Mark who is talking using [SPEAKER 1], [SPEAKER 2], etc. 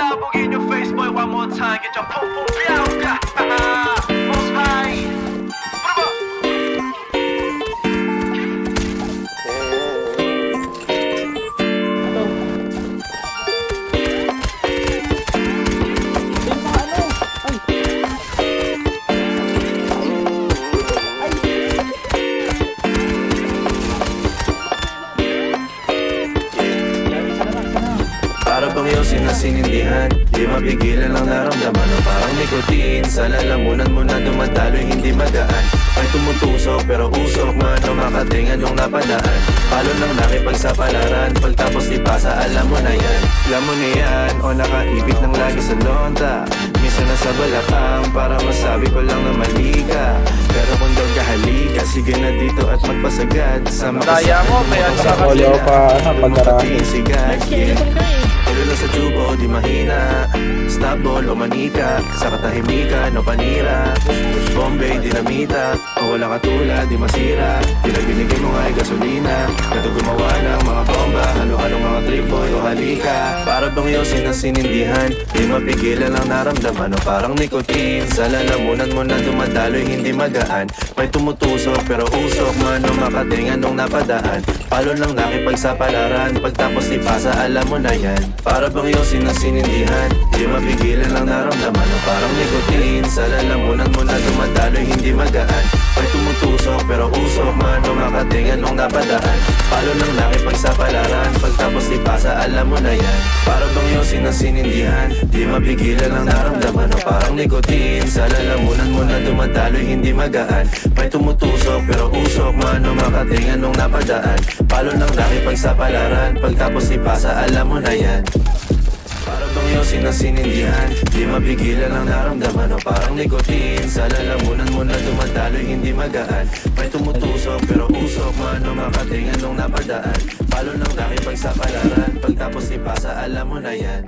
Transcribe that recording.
[SPEAKER 1] pasabog in your face, boy, one more time. Get your pum pum biauka.
[SPEAKER 2] Iyong sinasinindihan Di mapigilan ang naramdaman O parang nikotin. Sa lalamunan mo na dumadaloy hindi magaan. May tumutusok pero usok man O makatingan nung napadaan. Palo ng nakipagsapalaran Pagtapos di pasa alam mo na yan. Alam mo na yan O nakaibig ng lagi sa lonta. Minsan nasa balakang Para masabi ko lang na mali ka magpasagad Sama ka
[SPEAKER 3] Daya mo, may
[SPEAKER 2] Sa
[SPEAKER 3] agsaka
[SPEAKER 4] Huli ako pa, ano, pagkarami.
[SPEAKER 2] Sigat, yeah. Sa tubo, di mahina. Stop ball o manika Sa katahimikan o panira. Bombay, dinamita. O wala katulad, di masira Para bang iyong sinasinindihan Di mapigilan ang naramdaman O parang nikotin. Sa lalamunan mo na dumadaloy hindi magaan. May tumutusok pero usok man O makatingan nung napadaan. Palo lang nakipagsapalaran. Pagtapos ipasa alam mo na yan. Para bang iyong sinasinindihan Di mapigilan ang naramdaman O parang nikotin. Sa lalamunan mo na dumadaloy hindi magaan. May tumutusok pero usok man O makatingan nung napadaan. Palo lang nakipagsapalaran. Pagtapos alam mo na yan. Para bang iyong sinasinindihan Di mapigilan ang naramdaman O parang nikotin. Sa lalamunan mo na dumadaloy hindi magaan. May tumutusok pero usok man O makatingan nung napadaan. Palo lang nakipagsapalaran Pagtapos ipasa alam mo na yan. Para bang iyong sinasinindihan Di mapigilan ang naramdaman O parang nikotin. Sa lalamunan mo na dumadaloy hindi magaan. May tumutusok pero usok man O makatingan nung napadaan. Palo ng nakipagsapalaran Pagtapos ipasa alam mo na yan